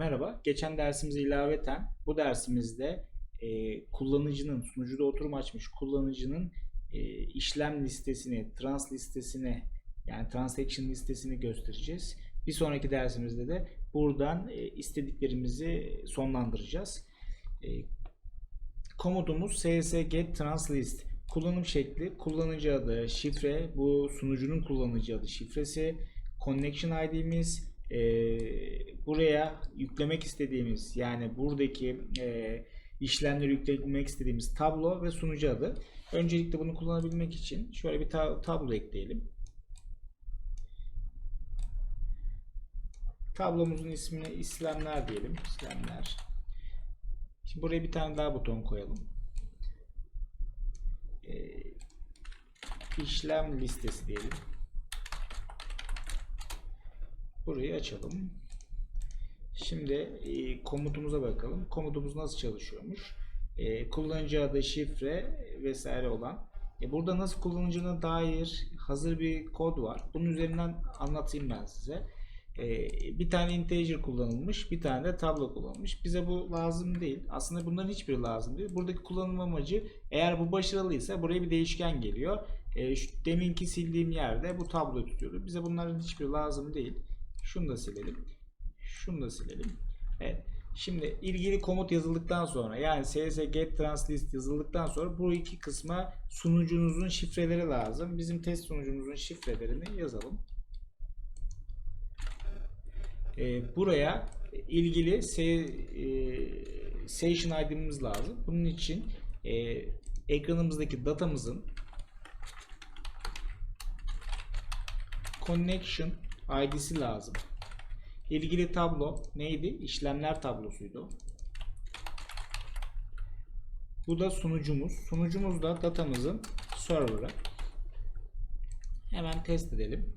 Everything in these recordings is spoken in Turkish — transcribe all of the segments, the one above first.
Merhaba. Geçen dersimize ilaveten bu dersimizde e, kullanıcının sunucuda oturum açmış kullanıcının e, işlem listesini, trans listesini yani transaction listesini göstereceğiz. Bir sonraki dersimizde de buradan e, istediklerimizi sonlandıracağız. E, komutumuz list. Kullanım şekli, kullanıcı adı, şifre, bu sunucunun kullanıcı adı, şifresi, connection ID'miz, e, buraya yüklemek istediğimiz yani buradaki e, işlemleri yüklemek istediğimiz tablo ve sunucu adı. Öncelikle bunu kullanabilmek için şöyle bir ta- tablo ekleyelim. Tablomuzun ismini işlemler diyelim. İşlemler. Şimdi buraya bir tane daha buton koyalım. E, işlem listesi diyelim. Burayı açalım. Şimdi e, komutumuza bakalım. Komutumuz nasıl çalışıyormuş? E, kullanıcı adı, şifre vesaire olan. E, burada nasıl kullanıcına dair hazır bir kod var. Bunun üzerinden anlatayım ben size. E, bir tane integer kullanılmış, bir tane de tablo kullanılmış. Bize bu lazım değil. Aslında bunların hiçbiri lazım değil. Buradaki kullanım amacı eğer bu başarılıysa buraya bir değişken geliyor. E, şu deminki sildiğim yerde bu tabloyu tutuyordu. Bize bunların hiçbiri lazım değil. Şunu da silelim. Şunu da silelim. Evet. Şimdi ilgili komut yazıldıktan sonra yani cs get translist yazıldıktan sonra bu iki kısma sunucunuzun şifreleri lazım. Bizim test sunucumuzun şifrelerini yazalım. Ee, buraya ilgili se, e, session ID'miz lazım. Bunun için e, ekranımızdaki datamızın connection ID'si lazım. İlgili tablo neydi? İşlemler tablosuydu. Bu da sunucumuz. Sunucumuz da datamızın server'ı. Hemen test edelim.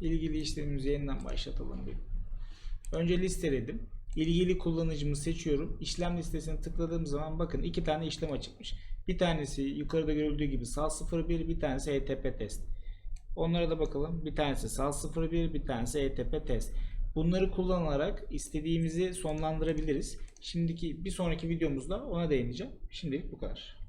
İlgili işlemimizi yeniden başlatalım bir. Önce listeledim. İlgili kullanıcımı seçiyorum. İşlem listesine tıkladığım zaman bakın iki tane işlem açıkmış. Bir tanesi yukarıda görüldüğü gibi SAL01, bir tanesi HTTP test. Onlara da bakalım. Bir tanesi SAL01, bir tanesi ETP test. Bunları kullanarak istediğimizi sonlandırabiliriz. Şimdiki bir sonraki videomuzda ona değineceğim. Şimdilik bu kadar.